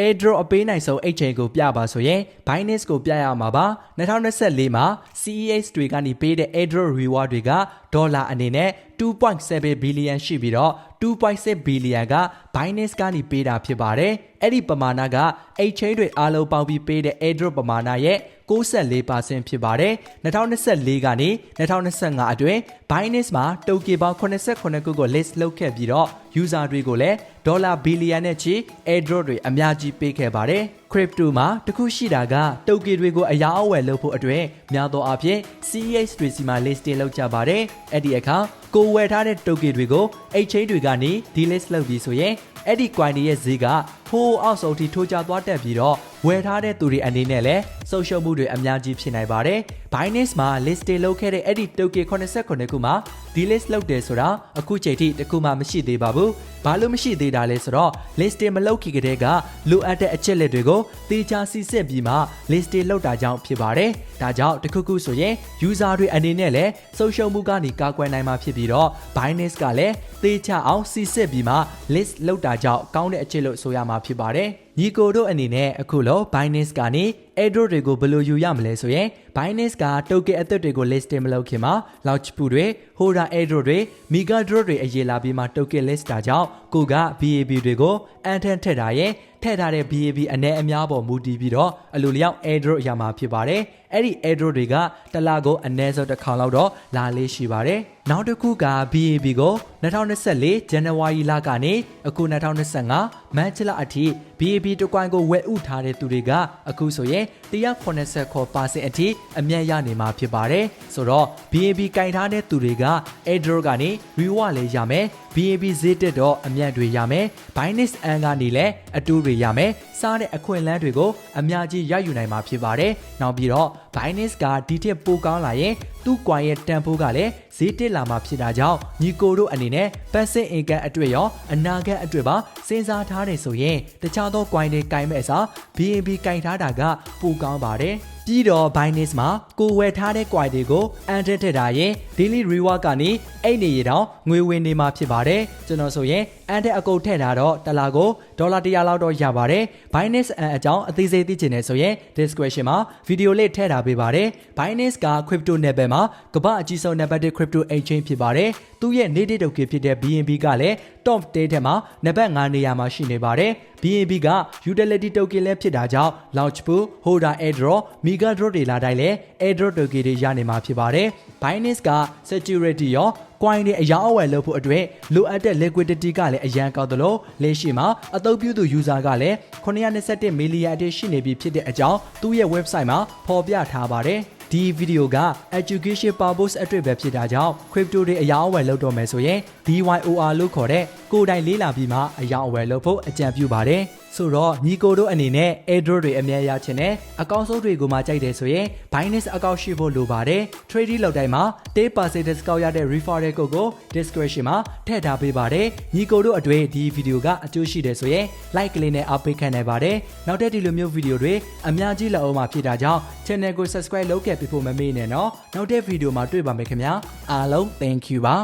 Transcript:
airdrop အပေးနိုင်ဆုံး exchange ကိုပြပါဆိုရင် Binance ကိုပြရမှာပါ2024မှာ CEX တွေကနေပေးတဲ့ airdrop reward တွေကဒေါ်လာအနေနဲ့2.7 billion ရှိပြီးတော့2.6 billion က Binance ကနေပေးတာဖြစ်ပါတယ်အဲ့ဒီပမာဏက exchange တွေအားလုံးပေါင်းပြီးပေးတဲ့ airdrop ပမာဏရဲ့ 94%ဖြစ်ပါတယ်2024ကနေ2025အတွင်း Binance မှာ token ပေါင်း89ခုကို list လုပ်ခဲ့ပြီးတော့ user တွေကိုလည်းဒေါ်လာဘီလီယံနဲ့ချီ airdrop တွေအများကြီးပေးခဲ့ပါတယ် crypto မှာတခုရှိတာက token တွေကိုအရာအဝယ်လုပ်ဖို့အတွက်များသောအားဖြင့် CEX တွေစီမှာ listing လုပ်ကြပါတယ်အဲ့ဒီအခါကိုဝယ်ထားတဲ့ token တွေကို exchange တွေကနေ delist လုပ်ပြီးဆိုရင်အဲ့ဒီ coin တွေရဲ့ဈေးကဟိုးအောက်ဆုံးထိထိုးကျသွားတက်ပြီးတော့ ဝယ်ထားတဲ့သူတွေအနေနဲ့လည်းဆုံးရှုံးမှုတွေအများကြီးဖြစ်နိုင်ပါတယ်။ Binance မှာ listing လုပ်ခဲ့တဲ့အဲ့ဒီ token 89ခုမှာ delist လုပ်တယ်ဆိုတာအခုချိန်ထိတခုမှမရှိသေးပါဘူး။ဘာလို့မရှိသေးတာလဲဆိုတော့ listing မလုပ်ခင်ကတည်းကလိုအပ်တဲ့အချက်လက်တွေကိုတေချာစီစစ်ပြီးမှ listing လုပ်တာကြောင့်ဖြစ်ပါတယ်။ဒါကြောင့်တခုခုဆိုရင် user တွေအနေနဲ့လည်းဆုံးရှုံးမှုကနေကာကွယ်နိုင်မှာဖြစ်ပြီးတော့ Binance ကလည်းတေချာအောင်စီစစ်ပြီးမှ list လုပ်တာကြောင့်ကောင်းတဲ့အချက်လို့ဆိုရမှာဖြစ်ပါတယ်။ ညီကိုတို့အနေနဲ့အခုလော Binance ကနေ airdrop တွေကိုဘယ်လိုယူရမလဲဆိုရင် Binance က token အသစ်တွေကို listing မလုပ်ခင်မှာ launch pool တွေ holder airdrop တွေ mega drop တွေအရေးလာပြီးမှ token list တာကြောင့်ကိုက BAB တွေကို anten ထည့်တာရဲ့ထည့်ထားတဲ့ BAB အ ਨੇ အများပေါ်မူတည်ပြီးတော့အလိုလျောက် airdrop ရမှာဖြစ်ပါတယ်အဲ့ဒီ airdrop တွေကတစ်လကိုအ ਨੇ ဆုံးတစ်ခေါက်လောက်တော့လာလေးရှိပါတယ်နောက်တစ်ခုက BAB ကို2024 January လကနေအခု2025 March လအထိ BAB တကွိုင်းကိုဝယ်ဥထားတဲ့သူတွေကအခုဆိုရင်189%အထိအမြတ်ရနေမှာဖြစ်ပါတယ်ဆိုတော့ BAB ကင်ထားတဲ့သူတွေက airdrop ကနေ reward လေးရမယ် BAB ဈေးတက်တော့အမြတ်တွေရမယ် Binance အန်ကနေလည်းအတူတွေရမယ်စားတဲ့အခွင့်အလမ်းတွေကိုအများကြီးရယူနိုင်မှာဖြစ်ပါတယ်နောက်ပြီးတော့ Binance ကဒီထက်ပိုကောင်းလာရင်သူ့ coin ရဲ့တန်ဖိုးကလည်းဈေးတက်လာမှာဖြစ်တာကြောင့်ညီကိုတို့အနေနဲ့ passive income အတွက်ရောအနာဂတ်အတွက်ပါစဉ်းစားထားတယ်ဆိုရင်တခြားသော coin တွေကင်မဲ့အစား BNB ကင်ထားတာကပိုကောင်းပါတယ် ပြီးတော့ Binance မှာကိုဝယ်ထားတဲ့ coin တွေကို enter ထည့်တာရင် daily reward ကနေအဲ့နေရတော့ငွေဝင်နေမှာဖြစ်ပါတယ်ကျွန်တော်ဆိုရင် enter အကုတ်ထည့်ထားတော့တစ်လာကိုဒေါ်လာ100လောက်တော့ရပါတယ် Binance အကြောင်းအသေးစိတ်သိချင်တယ်ဆိုရင် description မှာဗီဒီယိုလေးထည့်ထားပေးပါတယ် Binance က crypto level မှာကမ္ဘာအကြီးဆုံး number 1 crypto exchange ဖြစ်ပါတယ်သူ့ရဲ့ native token ဖြစ်တဲ့ BNB ကလည်း top 10ထဲမှာနံပါတ်5နေရာမှာရှိနေပါတယ် BNB က utility token လည်းဖြစ်တာကြောင့် launch pool holder airdrop mega drop တွေလာတိုင်းလည်း airdrop token တွေရနေမှာဖြစ်ပါတယ် Binance က security ရော coin တွေအယောင်းအဝယ်လုပ်ဖို့အတွက်လိုအပ်တဲ့ liquidity ကလည်းအရန်ကောက်သလိုလက်ရှိမှာအသုံးပြုသူ user ကလည်း921 million အထိရှိနေပြီဖြစ်တဲ့အကြောင်းသူ့ရဲ့ website မှာဖော်ပြထားပါတယ်ဒီဗီဒီယိုက education purpose အတွက်ပဲဖြစ်တာကြောင့် crypto တွေအယောင်းအဝယ်လုပ်တော့မယ်ဆိုရင် DYOR လို့ခေါ်တဲ့ကိုယ်တိုင်လေးလာပြီးမှအယောင်းအဝယ်လုပ်ဖို့အကြံပြုပါတယ် ဆိုတော့ညီကိုတို့အနေနဲ့ airdrop တွေအမြဲရချင်တယ်အကောင့်ဆုံးတွေကိုမှကြိုက်တယ်ဆိုရင် Binance အကောင့်ရှိဖို့လိုပါတယ် trading လုပ်တိုင်းမှာ10% discount ရတဲ့ referral code ကို description မှာထည့်ထားပေးပါတယ်ညီကိုတို့အတွေ့ဒီဗီဒီယိုကအကျိုးရှိတယ်ဆိုရင် like ကလေးနဲ့အားပေးခံနိုင်ပါတယ်နောက်တဲ့ဒီလိုမျိုးဗီဒီယိုတွေအများကြီးလက်အောင်မှာဖြစ်တာကြောင့် channel ကို subscribe လုပ်ခဲ့ပြီးဖို့မမေ့နဲ့နော်နောက်တဲ့ဗီဒီယိုမှာတွေ့ပါမယ်ခင်ဗျာအားလုံး thank you ပါ